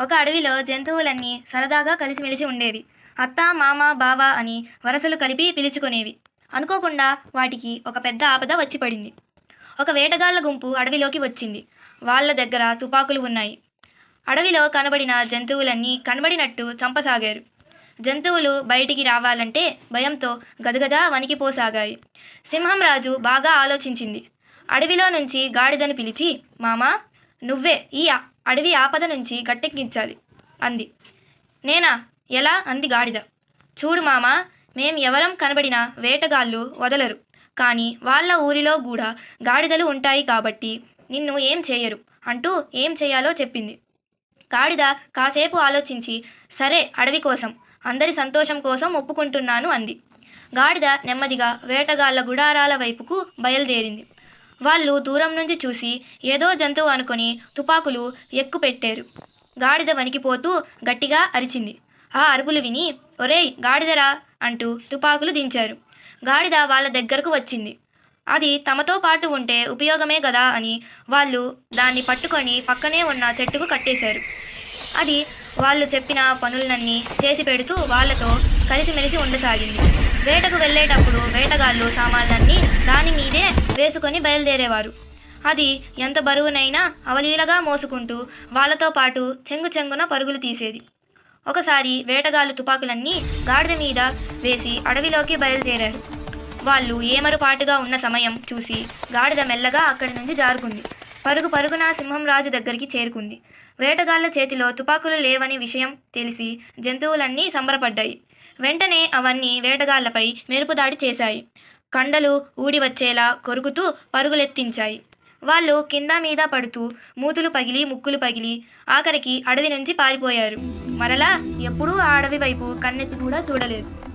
ఒక అడవిలో జంతువులన్నీ సరదాగా కలిసిమెలిసి ఉండేవి. అత్త మామ బావ అని వరసలు కలిపి పిలుచుకునేవి. అనుకోకుండా వాటికి ఒక పెద్ద ఆపద వచ్చి పడింది. ఒక వేటగాళ్ళ గుంపు అడవిలోకి వచ్చింది. వాళ్ళ దగ్గర తుపాకులు ఉన్నాయి. అడవిలో కనబడిన జంతువులన్నీ కనబడినట్టు చంపసాగారు. జంతువులు బయటికి రావాలంటే భయంతో గజగజ వణికిపోసాగాయి. సింహం రాజు బాగా ఆలోచించింది. అడవిలో నుంచి గాడిదను పిలిచి మామా నువ్వే ఈ అడవి ఆపద నుంచి గట్టెక్కించాలి అంది. నేనా? ఎలా? అంది గాడిద. చూడు మామా మేం ఎవరం కనబడినా వేటగాళ్ళు వదలరు. కానీ వాళ్ళ ఊరిలో కూడా గాడిదలు ఉంటాయి కాబట్టి నిన్ను ఏం చేయరు అంటూ ఏం చేయాలో చెప్పింది. గాడిద కాసేపు ఆలోచించి సరే అడవి కోసం అందరి సంతోషం కోసం ఒప్పుకుంటున్నాను అంది. గాడిద నెమ్మదిగా వేటగాళ్ళ గుడారాల వైపుకు బయలుదేరింది. వాళ్ళు దూరం నుంచి చూసి ఏదో జంతువు అనుకొని తుపాకులు ఎక్కుపెట్టారు. గాడిద వణికిపోతూ గట్టిగా అరిచింది. ఆ అరుపులు విని ఒరేయ్ గాడిదరా అంటూ తుపాకులు దించారు. గాడిద వాళ్ళ దగ్గరకు వచ్చింది. అది తమతో పాటు ఉంటే ఉపయోగమే కదా అని వాళ్ళు దాన్ని పట్టుకొని పక్కనే ఉన్న చెట్టుకు కట్టేశారు. అది వాళ్ళు చెప్పిన పనులన్నీ చేసి పెడుతూ వాళ్ళతో కలిసిమెలిసి ఉండసాగింది. వేటకు వెళ్ళేటప్పుడు వేటగాళ్ళు సామాన్లన్నీ దాని మీదే వేసుకొని బయలుదేరేవారు. అది ఎంత బరువునైనా అవలీలగా మోసుకుంటూ వాళ్ళతో పాటు చెంగు చెంగున పరుగులు తీసేది. ఒకసారి వేటగాళ్ళు తుపాకులన్నీ గాడిద మీద వేసి అడవిలోకి బయలుదేరారు. వాళ్ళు ఏమరుపాటుగా ఉన్న సమయం చూసి గాడిద మెల్లగా అక్కడి నుంచి జారుకుంది. పరుగు పరుగున సింహం రాజు దగ్గరికి చేరుకుంది. వేటగాళ్ళ చేతిలో తుపాకులు లేవని విషయం తెలిసి జంతువులన్నీ సంబరపడ్డాయి. వెంటనే అవన్నీ వేటగాళ్ళపై మెరుపుదాడి చేశాయి. కండలు ఊడి వచ్చేలా కొరుకుతూ పరుగులెత్తించాయి. వాళ్ళు కింద మీద పడుతూ మూతులు పగిలి ముక్కులు పగిలి ఆఖరికి అడవి నుంచి పారిపోయారు. మరలా ఎప్పుడూ ఆ అడవి వైపు కన్నెత్తి కూడా చూడలేదు.